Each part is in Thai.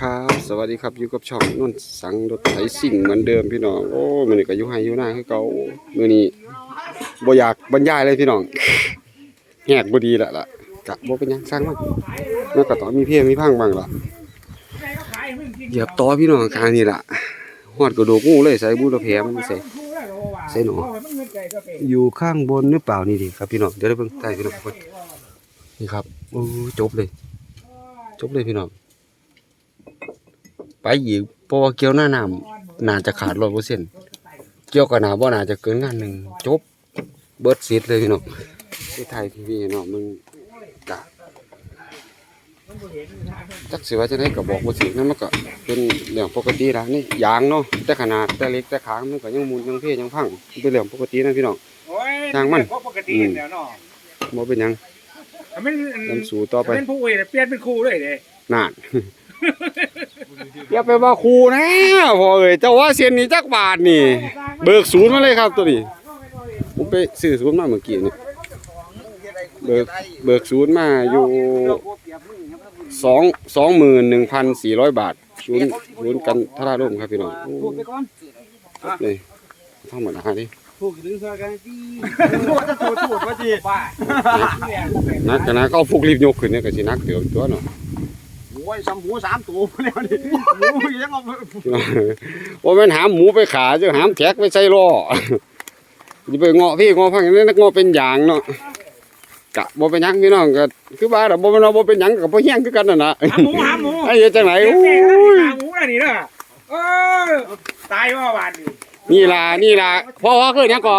ครับ สวัสดีครับอยู่กับช่องนนท์สังรถไถสิ่งเหมือนเดิมพี่น้องโอ้มือนี้ก็อยู่ไห้อยู่หน้าคือเก่ามื้อนี้บ่อยากบรรยายเลยพี่น้องแหกบ่ดีแล้วล่ะกะบ่เป็นหยังสร้างมันมันก็ต้องมีเพียมีพังบ้างล่ะเหยียบต่อพี่น้องกางนี่ล่ะฮอดกระดูกงูเลยใส่บูรแผลมันใส่ใส่หนูอยู่ข้างบนหรือเปล่านี่ดิครับพี่น้องเดี๋ยวได้เบิ่งใต้พี่น้องนี่ครับโอ้จบเลย จบเลยพี่น้อง ไปอีกเพราะว่าเกี่ยวหน้าน้ำน่าจะขาดร้อยเปอร์เซ็นต์เกี่ยวกับหนาบ่น่าจะเกินงานหนึ่งจบเบิดซีดเลยพี่น้องที่ไทยทีวีเนาะมึงกะจักสิว่าจะได้ก็บอกบ่สินั่นมันก็เป็นเรื่องปกติละนี่ยางเนาะแต่ขนาดแต่เล็กแต่ขางมันก็ยังหมุนยังเพยังพังเป็นเรื่องปกตินะพี่น้องโอ้ยทางมันก็ปกติแล้วเนาะบ่เป็นหยังแต่มันนํสู่ต่อไปเป็นผู้เอกเปลี่ยนเป็นครูเลยเด้นาน อย่าไปว่าครูนะพ่อเอ้ยเจ้าว่าเซียนนี้จักบาทนี่ เบิกศูนย์มาเลยครับตัวนี้ ผมไปซื้อศูนย์มาเมื่อกี้นี่เบิกเบิกศูนย์มาอยู่สองสองหมื่นหนึ่งพันสี่ร้อยบาทศูนย์ศูนย์กันทราร่มครับพี่น้องโอ้พูดไปก่อนเลยทั้งหมดนะฮะนี่พูดถึงซอยกันที่พูดจะถูดถูดว่าจีว่านักกันนะก็เอาฟุกรีบยกขึ้นเนี่ยก็สินักเดี๋ยวตัวเนาะโอ้ยสามหูสามตัวแล้วนี่หมูยังเอาพี่น้องว่าแม่นหามหมูไปขาจะหามแท็กไปใส่ล้ออย่าไปเงาะพี่เงาะพังอย่างนี้นักเงาะเป็นอย่างเนาะกะบ่เป็นหยังพี่น้องก็คือว่าดอกบ่เป็นว่าบ่เป็นหยังก็บ่แย่งคือกันนั่นน่ะหาหมูหาหมูไอ้เฮ็ดจังไหนเดี๋ยวโอ้แกยหาหมูอะไรนี่เด้อเออตายว่าบาดนี่นี่ล่ะนี่ล่ะเพราะว่าคือหยังก็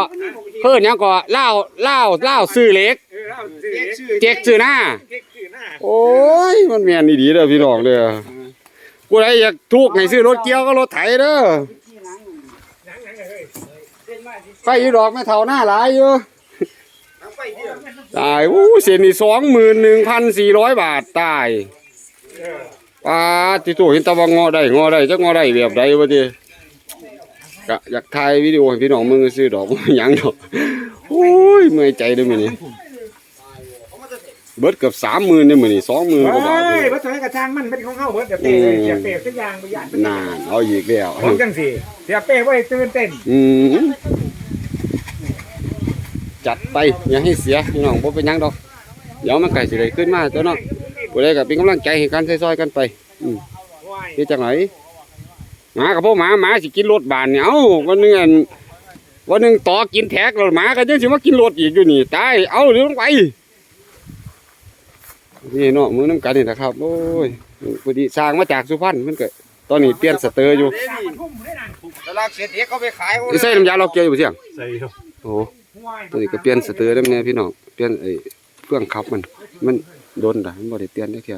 คือหยังก็ลาวลาวลาวซื้อเหล็กเออเอาซื้อเจ๊กซื้อหน้าเจ๊กซื้อหน้า โอ้ยมันแม่นดีๆเด้อพี่น้องเด้อกูได้อยากทุกข์ให้ซื้อรถเกียวก็รถไถเด้อไฟอยู่ดอกไม่เท่าหน้าหลายอยู่ตายอู้เส้นนี่21,400บาทตายเออปาติโตเห็นตะว่างอได้งอได้จักงอได้แบบใดวะติก็อยากถ่ายวิดีโอให้พี่น้องมึงซื้อดอกยังดอกโอ้ยเมื่อยใจด้อมื้อนี้ เบิดเกือบ30,000เด้อมื้อนี้20,000กว่าบาทเฮ้เลยยบ่ต้องให้กระช่างมันเป็นของเฮาเบิดเดี๋ยวเป้เลยเดี๋ยวเป้สักอย่างบ่ยานนานเอาอีกแล้วของจังสิเดี๋ยวเป้บ่ได้ตื่นเต้นอืมจัดไปอย่าให้เสียพี่น้องบ่เป็นหยังดอก เดี๋ยวมันก็สิได้ขึ้นมาตัวเนาะผู้ใดก็เป็นกำลังใจให้กันซอยๆกันไปอืมว้ายเฮ็ดจังไหนหมากับพวกหมาหมาสิกินรถบานเนี่ยเอ้าวันหนึงอันวันหนึงต่อกินแท็กแล้วหมาก็ยังสิมากินรถอีกอยู่นี่ตายเอาเดี๋ยวลงไป นี่เนาะมือน้ำกันนี่นะครับ โอ้ยพอดีสร้างมาจากสุพรรณมันก็ตอนนี้เปลี่ยนสเตอร์อยู่มันทุ่มได้นั่นตลาดเสร็จเด็กเขาไปขายนี่ใส่น้ำยาเราเกลียวอยู่เสียงใส่ครับโอ้โหว้ายตัวนี้ก็เปลี่ยนสเตอร์ได้แน่พี่น้องเปลี่ยนไอ้เครื่องขับมัน มันโดนด่ามันบ่ได้เปลี่ยนได้แค่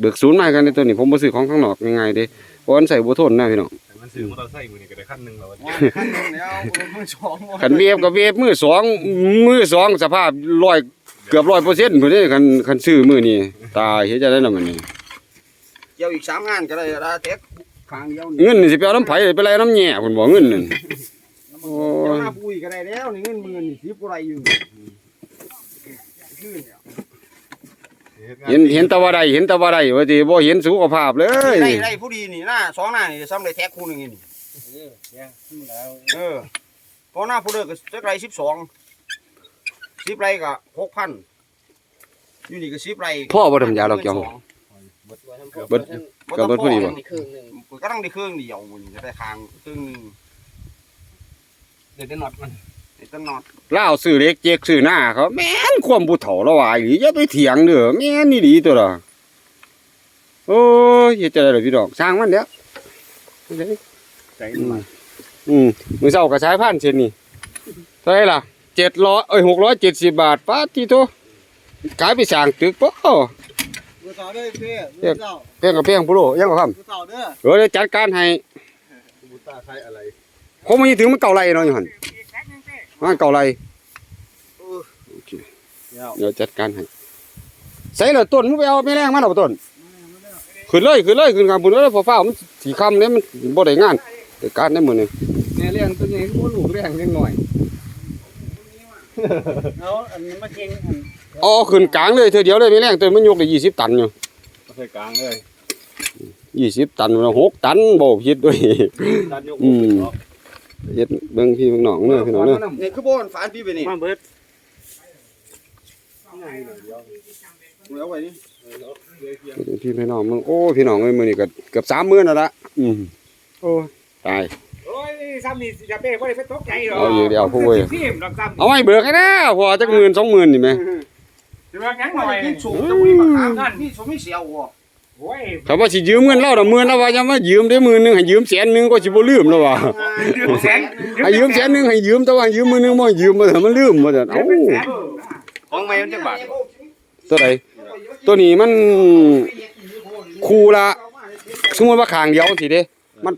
เบิกศูนย์มากันในตัวนี้ผมบ่ซื้อของข้างนอกง่ายๆเด้เพราะมันใส่บ่ทนนะพี่น้องมันซื้อมอเตอร์ไซค์มือนี่ก็ได้ขั้นหนึ่งแล้วขั้นหนึ่งแล้วมือสองคันเวฟกับเวฟมือสองมือสองสภาพร้อย เกือบร้อยเปอร์เซ็นต์พุ่นเด้คันคันซื้อมือนี้ตายเฮ็ดจังได๋ล่ะมันนี่เกี่ยวอีกสามงานก็ได้ละเด็กขางเดียวเงินนี่สิไปเอาน้ำไผไปไล่น้ำแย่พุ่นบ่เงินนั่นโอ้เจ้ายหน้าปุ้ยก็ได้แล้วนี่เงินหมื่นสิบกว่าไรอยู่เห็นเห็นแต่ว่าได้เห็นแต่ว่าได้ว่าสิบ่เห็นสุขภาพเลย ได้ได้ผู้ดีนี่หน้าสองหน้านี่ซ้ำได้แท็กคู่หนึ่งนี่เออพอหน้าผู้เลิกก็จักไรสิบสอง สิบไรก็หกพันอยู่นี่ก็สิบไรพ่อบ่ทำยาเราเกี่ยวเบิด ก็เบิดพอดีบ่ก็ต้องได้เครื่องเดียวมันจะได้คางเครื่องหนึงเดี๋ยวจะน็อตมันไอ้ต้นนอดลาวซื้อเล็กเจ๊กซื้อหน้าเขาแม่นความผู้เฒ่าละว่าอีหลีอย่าไปเถียงเด้อแม่นนี่ดีตัวละโอ้ยเฮ็ดจังได๋ล่ะพี่น้องสร้างมันเด้อใจอืมอืมมื้อเช้าก็ใช้พันเช่นนี้เท่าไหร่ล่ะ 700เอ้ย670บาทปาติโตขายไปสร้างตึกบ่มือต่อเด้อเพ่มือต่อเพียงกับเพียงผู้โลยังบ่ครับมือต่อเด้อเออเดี๋ยวจัดการให้บูต้าใช้อะไรคงมีถึงมันเก่าไรเนาะอยู่หั่นมันเก่าไรโอเคเดี๋ยวจัดการให้ใส่ละต้นมึงไปเอาแม่แรงมาแล้วบ่ต้นขึ้นเลยขึ้นเลยขึ้นกลางพุ่นเลยฟ้าๆมันสีค่ำเนี่ยมันบ่ได้งานจัดการได้มื้อนี้เนี่ยเลี้ยงตัวนี้ก็ลูกเลี้ยงนิดหน่อย เอาอันนี้มาเก่งอันเอาขึ้นกลางเลยเทื่อเดียวเลยแม่แรงตัวมันยกได้20ตันอยู่ใช้กลางเลยยี่สิบตันมันหกตันบ่ผิดด้วยตันยกอืมเฮ็ดเบิ่งพี่เบิ่งน้องเด้อพี่น้องเด้อนี่คือบ่อนฝานพี่ไปนี่มาเบิดเอาไว้นี่เบิ่งพี่พี่น้องมึงโอ้พี่น้องเอ้ยมื้อนี้ก็เกือบ30,000แล้วล่ะอืมโอ้ตายโอ้ย ซ้ำนี่จะเป้บ่ได้ไปตกใจหรอกเอาอยู่เดี๋ยวเอาผู้เว้ย ทีมดอกซ้ำเอาไว้เบิกให้นะพอจักหมื่นสองหมื่นนี่แหมสิว่าหยังหมาน่อยกินสูงจะมีมาขามนั่นนี่สมมีเสียวบ่โอ้ยเขาว่าสิยืมเงินเราดอกหมื่นแล้วว่าจะมายืมได้หมื่นหนึงให้ยืมแสนหนึงก็สิบ่ลืมแล้วว่ายืมแสนให้ยืมแสนหนึงให้ยืมแต่ว่ายืมหมื่นหนึงบ่ให้ยืมบ่เถอะมันลืมบ่เถอะเอ้าเป็นแสนของใหม่มันจักบาทตัวใดตัวนี้มันคู่ละสมมุติว่าข้างเดียวสิเด้มัน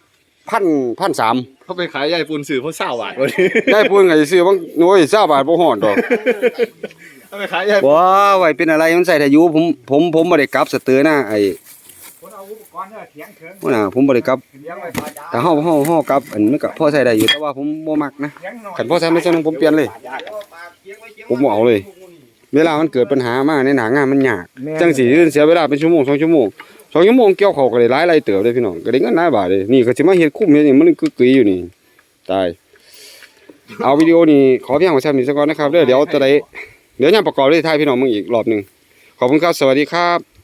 พันพันสาม เขาไปขายใหญ่ปูนสื่อเพราะเศร้าบาทวันนี้ได้ปูนก็สิซื้อบางหน่วย20บาทบ่ฮอดดอกเขาไปขายใหญ่บ่ไว้เป็นอะไรมันใส่ได้อยู่ผมผมผมบ่ได้กลับสเตอร์นะไอ้คนเอาอุปกรณ์เนี่ยเถียงเถิงหัวหน้าผมบ่ได้กลับเลี้ยงไว้ถ้าเฮาเฮาเฮากลับอันมันก็พอใช้ได้อยู่แต่ว่าผมบ่มักนะเลี้ยงหน่อยคันพอใช้ไม่ใช่นึงผมเปลี่ยนเลย ผมบ่เอาเลย เวลามันเกิดปัญหามาในหนางานมันยากจังสิเสียเวลาเป็นชั่วโมงสองชั่วโมง สองชั่วโมงเกี่ยวเขาก็ได้หลายไรเติบเลยพี่น้องก็ได้เงินหลายบาทเลยนี่ก็จะมาเห็ดคุ้มเฮ็ดนี่มันก็กกึยอยู่นี่ตายเอาวิดีโอนี้ขอเพียงไว้แค่นี้สักก่อนนะครับเดี๋ยวจะได้เดี๋ยวยางประกอบด้วยท่ายพี่น้องมึงอีกรอบหนึ่งขอบคุณครับสวัสดีครับ